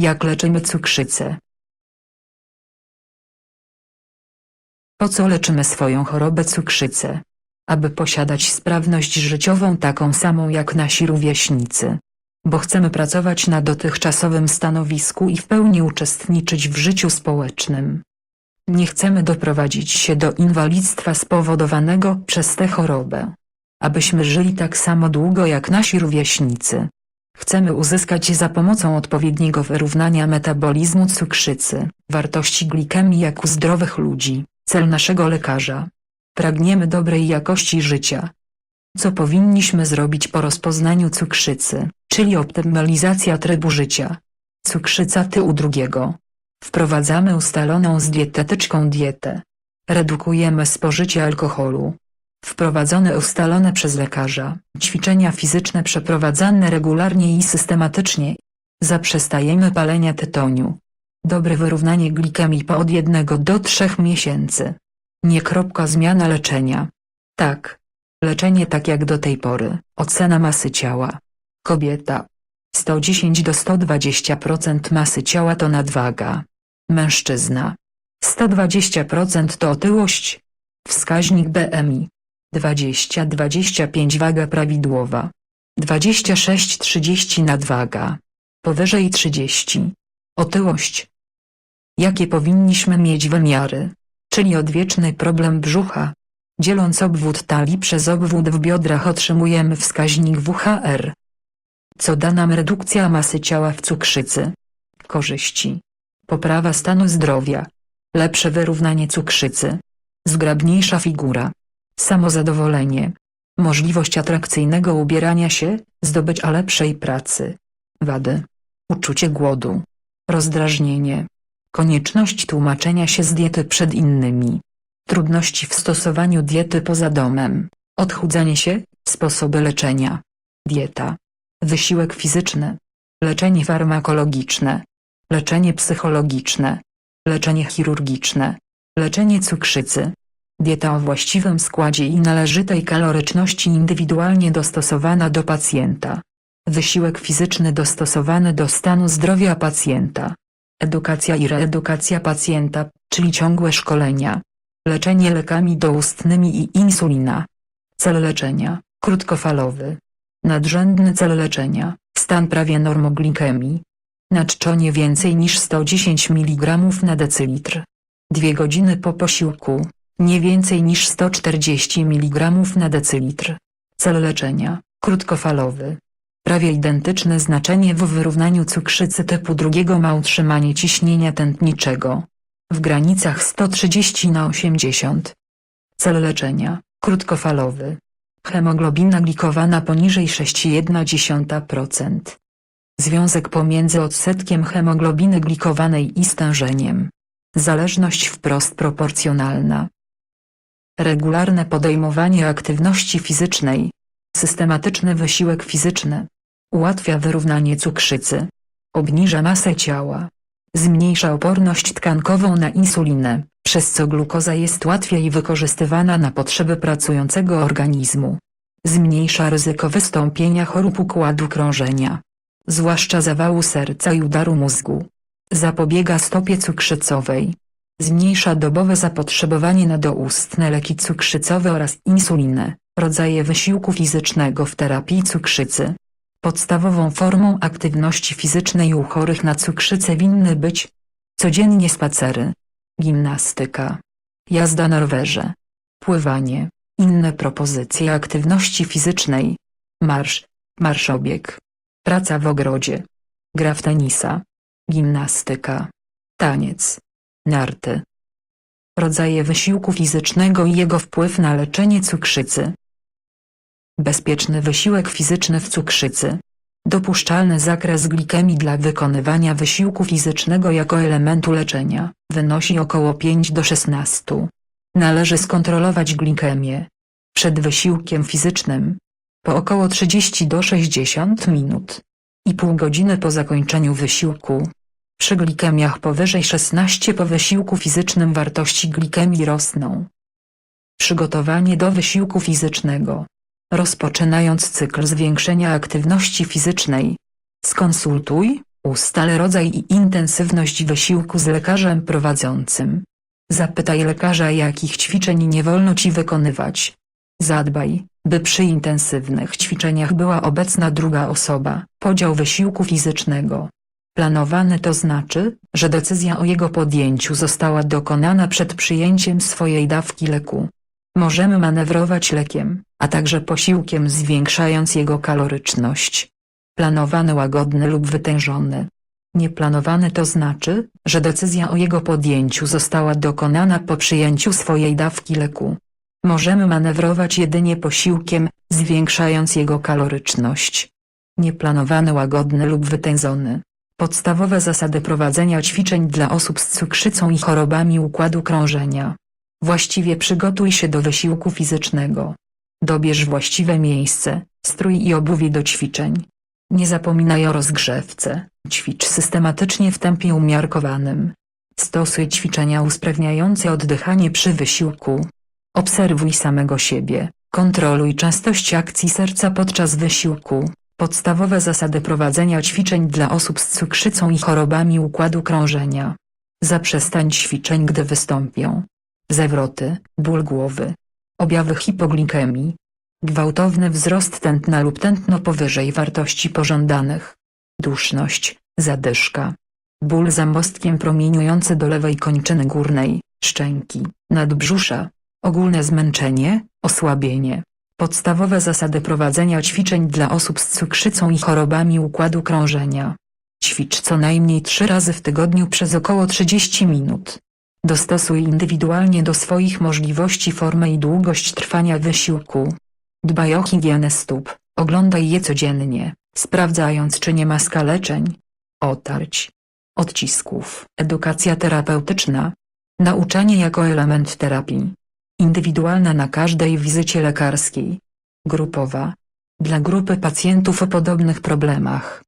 Jak leczymy cukrzycę? Po co leczymy swoją chorobę cukrzycę? Aby posiadać sprawność życiową taką samą jak nasi rówieśnicy. Bo chcemy pracować na dotychczasowym stanowisku i w pełni uczestniczyć w życiu społecznym. Nie chcemy doprowadzić się do inwalidztwa spowodowanego przez tę chorobę. Abyśmy żyli tak samo długo jak nasi rówieśnicy. Chcemy uzyskać za pomocą odpowiedniego wyrównania metabolizmu cukrzycy, wartości glikemii jak u zdrowych ludzi, cel naszego lekarza. Pragniemy dobrej jakości życia. Co powinniśmy zrobić po rozpoznaniu cukrzycy, czyli optymalizacja trybu życia? Cukrzyca tyłu drugiego. Wprowadzamy ustaloną z dietetyczką dietę. Redukujemy spożycie alkoholu. Wprowadzone ustalone przez lekarza, ćwiczenia fizyczne przeprowadzane regularnie i systematycznie. Zaprzestajemy palenia tytoniu. Dobre wyrównanie glikemii po od 1 do 3 miesięcy. Nie kropka zmiana leczenia. Tak. Leczenie tak jak do tej pory. Ocena masy ciała. Kobieta. 110 do 120% masy ciała to nadwaga. Mężczyzna. 120% to otyłość. Wskaźnik BMI. 20-25 waga prawidłowa. 26-30 nadwaga. Powyżej 30. Otyłość. Jakie powinniśmy mieć wymiary? Czyli odwieczny problem brzucha. Dzieląc obwód talii przez obwód w biodrach otrzymujemy wskaźnik WHR. Co da nam redukcja masy ciała w cukrzycy? Korzyści. Poprawa stanu zdrowia. Lepsze wyrównanie cukrzycy. Zgrabniejsza figura. Samozadowolenie. Możliwość atrakcyjnego ubierania się, zdobycia lepszej pracy. Wady. Uczucie głodu. Rozdrażnienie. Konieczność tłumaczenia się z diety przed innymi. Trudności w stosowaniu diety poza domem. Odchudzanie się, sposoby leczenia. Dieta. Wysiłek fizyczny. Leczenie farmakologiczne. Leczenie psychologiczne. Leczenie chirurgiczne. Leczenie cukrzycy. Dieta o właściwym składzie i należytej kaloryczności indywidualnie dostosowana do pacjenta. Wysiłek fizyczny dostosowany do stanu zdrowia pacjenta. Edukacja i reedukacja pacjenta, czyli ciągłe szkolenia. Leczenie lekami doustnymi i insulina. Cel leczenia, krótkofalowy. Nadrzędny cel leczenia, stan prawie normoglikemii. Nadczone więcej niż 110 mg na decylitr. Dwie godziny po posiłku, nie więcej niż 140 mg na decylitr. Cel leczenia, krótkofalowy. Prawie identyczne znaczenie w wyrównaniu cukrzycy typu drugiego ma utrzymanie ciśnienia tętniczego. W granicach 130 na 80. Cel leczenia, krótkofalowy. Hemoglobina glikowana poniżej 6,1%. Związek pomiędzy odsetkiem hemoglobiny glikowanej i stężeniem. Zależność wprost proporcjonalna. Regularne podejmowanie aktywności fizycznej. Systematyczny wysiłek fizyczny. Ułatwia wyrównanie cukrzycy. Obniża masę ciała. Zmniejsza oporność tkankową na insulinę, przez co glukoza jest łatwiej wykorzystywana na potrzeby pracującego organizmu. Zmniejsza ryzyko wystąpienia chorób układu krążenia. Zwłaszcza zawału serca i udaru mózgu. Zapobiega stopie cukrzycowej. Zmniejsza dobowe zapotrzebowanie na doustne leki cukrzycowe oraz insulinę, rodzaje wysiłku fizycznego w terapii cukrzycy. Podstawową formą aktywności fizycznej u chorych na cukrzycę winny być codziennie spacery, gimnastyka, jazda na rowerze, pływanie, inne propozycje aktywności fizycznej, marsz, marszobieg, praca w ogrodzie, gra w tenisa, gimnastyka, taniec, narty. Rodzaje wysiłku fizycznego i jego wpływ na leczenie cukrzycy. Bezpieczny wysiłek fizyczny w cukrzycy. Dopuszczalny zakres glikemii dla wykonywania wysiłku fizycznego jako elementu leczenia wynosi około 5 do 16. Należy skontrolować glikemię przed wysiłkiem fizycznym po około 30 do 60 minut i pół godziny po zakończeniu wysiłku. Przy glikemiach powyżej 16 po wysiłku fizycznym wartości glikemii rosną. Przygotowanie do wysiłku fizycznego Rozpoczynając cykl zwiększenia aktywności fizycznej. Skonsultuj, Ustal rodzaj i intensywność wysiłku z lekarzem prowadzącym. Zapytaj lekarza jakich ćwiczeń nie wolno ci wykonywać. Zadbaj, by przy intensywnych ćwiczeniach była obecna druga osoba. Podział wysiłku fizycznego. Planowany to znaczy, że decyzja o jego podjęciu została dokonana przed przyjęciem swojej dawki leku. Możemy manewrować lekiem, a także posiłkiem zwiększając jego kaloryczność. Planowany łagodny lub wytężony. Nieplanowany to znaczy, że decyzja o jego podjęciu została dokonana po przyjęciu swojej dawki leku. Możemy manewrować jedynie posiłkiem, zwiększając jego kaloryczność. Nieplanowany łagodny lub wytężony. Podstawowe zasady prowadzenia ćwiczeń dla osób z cukrzycą i chorobami układu krążenia. Właściwie przygotuj się do wysiłku fizycznego. Dobierz właściwe miejsce, strój i obuwie do ćwiczeń. Nie zapominaj o rozgrzewce, ćwicz systematycznie w tempie umiarkowanym. Stosuj ćwiczenia usprawniające oddychanie przy wysiłku. Obserwuj samego siebie, kontroluj częstość akcji serca podczas wysiłku. Podstawowe zasady prowadzenia ćwiczeń dla osób z cukrzycą i chorobami układu krążenia. Zaprzestań ćwiczeń gdy wystąpią. Zawroty, ból głowy, objawy hipoglikemii, gwałtowny wzrost tętna lub tętno powyżej wartości pożądanych, duszność, zadyszka, ból za mostkiem promieniujący do lewej kończyny górnej, szczęki, nadbrzusza, ogólne zmęczenie, osłabienie. Podstawowe zasady prowadzenia ćwiczeń dla osób z cukrzycą i chorobami układu krążenia. Ćwicz co najmniej trzy razy w tygodniu przez około 30 minut. Dostosuj indywidualnie do swoich możliwości formę i długość trwania wysiłku. Dbaj o higienę stóp, oglądaj je codziennie, sprawdzając czy nie ma skaleczeń, otarć, odcisków. Edukacja terapeutyczna. Nauczanie jako element terapii. Indywidualna na każdej wizycie lekarskiej. Grupowa. Dla grupy pacjentów o podobnych problemach.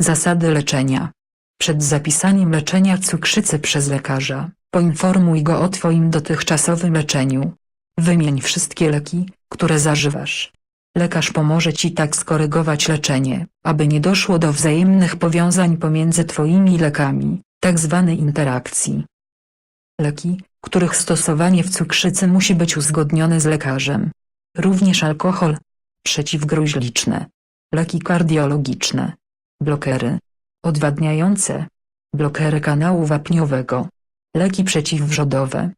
Zasady leczenia. Przed zapisaniem leczenia cukrzycy przez lekarza, poinformuj go o Twoim dotychczasowym leczeniu. Wymień wszystkie leki, które zażywasz. Lekarz pomoże Ci tak skorygować leczenie, aby nie doszło do wzajemnych powiązań pomiędzy Twoimi lekami, tak zwanej interakcji. Leki, których stosowanie w cukrzycy musi być uzgodnione z lekarzem. Również alkohol, przeciwgruźliczne, leki kardiologiczne, blokery, odwadniające, blokery kanału wapniowego, leki przeciwwrzodowe,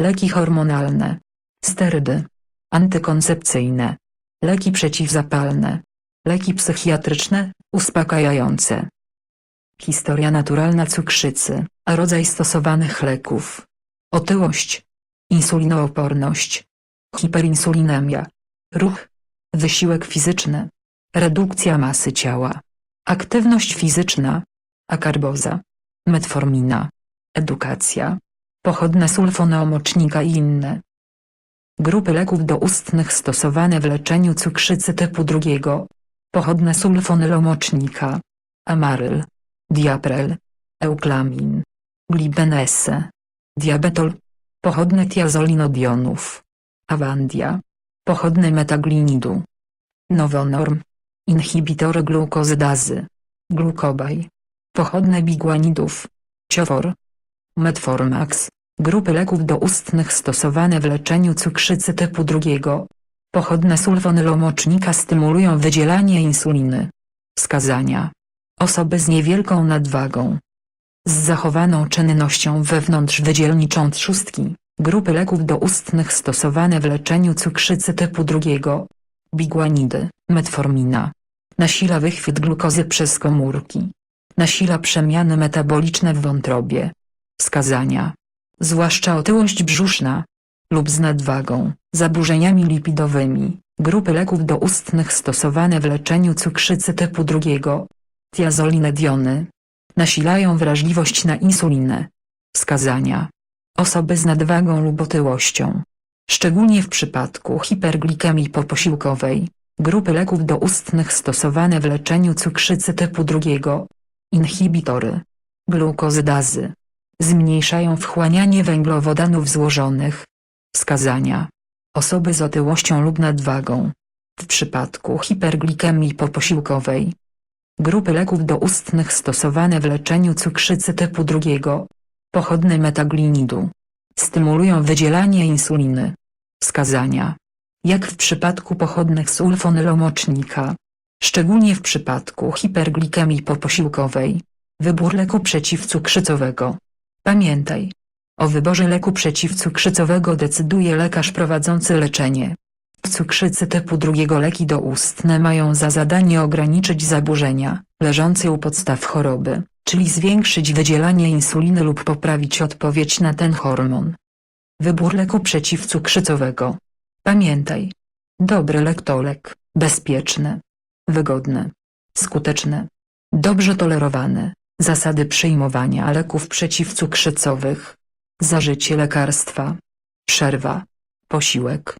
leki hormonalne, sterydy, antykoncepcyjne, leki przeciwzapalne, leki psychiatryczne, uspokajające. Historia naturalna cukrzycy, a rodzaj stosowanych leków. Otyłość, insulinooporność, hiperinsulinemia, ruch, wysiłek fizyczny, redukcja masy ciała, aktywność fizyczna, akarboza, metformina, edukacja, pochodne sulfoneomocznika i inne. Grupy leków doustnych stosowane w leczeniu cukrzycy typu drugiego. Pochodne sulfonylomocznika. Amaryl. Diaprel. Euklamin. Glibenese. Diabetol. Pochodne tiazolinodionów. Avandia. Pochodne metaglinidu. Nowonorm. Inhibitory glukozydazy. Glukobaj. Pochodne biguanidów. Ciofor. Metformax. Grupy leków doustnych stosowane w leczeniu cukrzycy typu drugiego. Pochodne sulfonylomocznika stymulują wydzielanie insuliny. Wskazania. Osoby z niewielką nadwagą. Z zachowaną czynnością wewnątrzwydzielniczą trzustki. Grupy leków doustnych stosowane w leczeniu cukrzycy typu drugiego. Biguanidy, metformina. Nasila wychwyt glukozy przez komórki. Nasila przemiany metaboliczne w wątrobie. Wskazania zwłaszcza otyłość brzuszna, lub z nadwagą, zaburzeniami lipidowymi, grupy leków doustnych stosowane w leczeniu cukrzycy typu drugiego, tiazolinediony, nasilają wrażliwość na insulinę. Wskazania. Osoby z nadwagą lub otyłością. Szczególnie w przypadku hiperglikemii poposiłkowej, grupy leków doustnych stosowane w leczeniu cukrzycy typu drugiego, inhibitory, glukozydazy, zmniejszają wchłanianie węglowodanów złożonych. Wskazania. Osoby z otyłością lub nadwagą. W przypadku hiperglikemii poposiłkowej. Grupy leków doustnych stosowane w leczeniu cukrzycy typu drugiego. Pochodne metaglinidu. Stymulują wydzielanie insuliny. Wskazania. Jak w przypadku pochodnych sulfonylomocznika. Szczególnie w przypadku hiperglikemii poposiłkowej. Wybór leku przeciwcukrzycowego. Pamiętaj. O wyborze leku przeciwcukrzycowego decyduje lekarz prowadzący leczenie. Cukrzycy typu drugiego leki doustne mają za zadanie ograniczyć zaburzenia, leżące u podstaw choroby, czyli zwiększyć wydzielanie insuliny lub poprawić odpowiedź na ten hormon. Wybór leku przeciwcukrzycowego. Pamiętaj. Dobry lek to lek, bezpieczny, wygodny, skuteczny, dobrze tolerowany. Zasady przyjmowania leków przeciwcukrzycowych. Zażycie lekarstwa. Przerwa. Posiłek.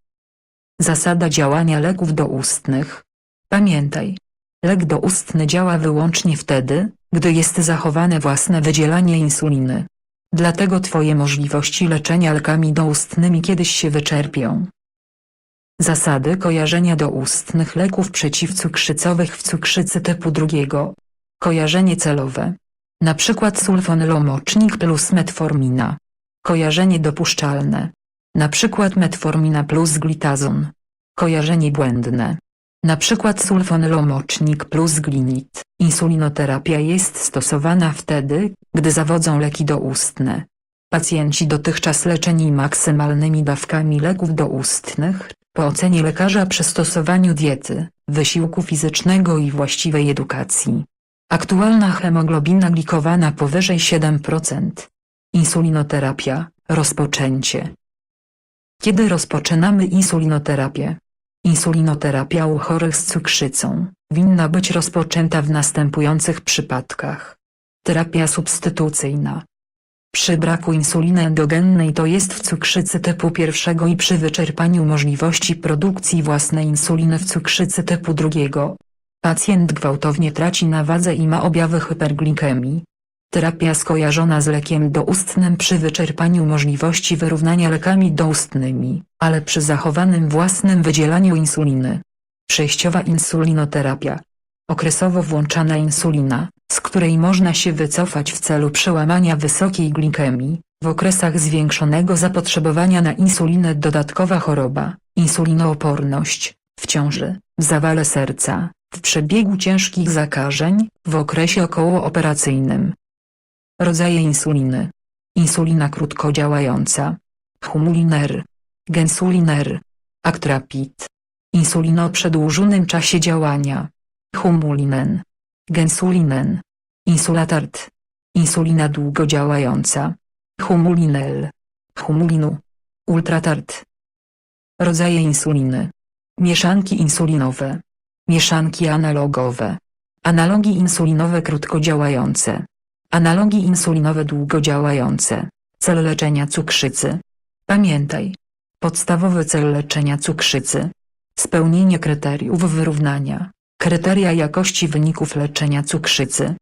Zasada działania leków doustnych. Pamiętaj. Lek doustny działa wyłącznie wtedy, gdy jest zachowane własne wydzielanie insuliny. Dlatego Twoje możliwości leczenia lekami doustnymi kiedyś się wyczerpią. Zasady kojarzenia doustnych leków przeciwcukrzycowych w cukrzycy typu drugiego. Kojarzenie celowe. Na przykład sulfonylomocznik plus metformina. Kojarzenie dopuszczalne. Na przykład metformina plus glitazon. Kojarzenie błędne. Na przykład sulfonylomocznik plus glinit. Insulinoterapia jest stosowana wtedy, gdy zawodzą leki doustne. Pacjenci dotychczas leczeni maksymalnymi dawkami leków doustnych, po ocenie lekarza przy stosowaniu diety, wysiłku fizycznego i właściwej edukacji. Aktualna hemoglobina glikowana powyżej 7%. Insulinoterapia, rozpoczęcie. Kiedy rozpoczynamy insulinoterapię? Insulinoterapia u chorych z cukrzycą winna być rozpoczęta w następujących przypadkach. Terapia substytucyjna. Przy braku insuliny endogennej to jest w cukrzycy typu pierwszego i przy wyczerpaniu możliwości produkcji własnej insuliny w cukrzycy typu drugiego. Pacjent gwałtownie traci na wadze i ma objawy hyperglikemii. Terapia skojarzona z lekiem doustnym przy wyczerpaniu możliwości wyrównania lekami doustnymi, ale przy zachowanym własnym wydzielaniu insuliny. Przejściowa insulinoterapia. Okresowo włączana insulina, z której można się wycofać w celu przełamania wysokiej glikemii, w okresach zwiększonego zapotrzebowania na insulinę dodatkowa choroba, insulinooporność, w ciąży, w zawale serca, w przebiegu ciężkich zakażeń, w okresie okołooperacyjnym. Rodzaje insuliny. Insulina krótkodziałająca. Humuliner. Gensuliner. Actrapid. Insulina o przedłużonym czasie działania. Humulinen. Gensulinen. Insulatard. Insulina długodziałająca. Humulinel. Humulinu. Ultratard. Rodzaje insuliny. Mieszanki insulinowe. Mieszanki analogowe. Analogi insulinowe krótkodziałające. Analogi insulinowe długodziałające. Cel leczenia cukrzycy. Pamiętaj. Podstawowy cel leczenia cukrzycy. Spełnienie kryteriów wyrównania. Kryteria jakości wyników leczenia cukrzycy.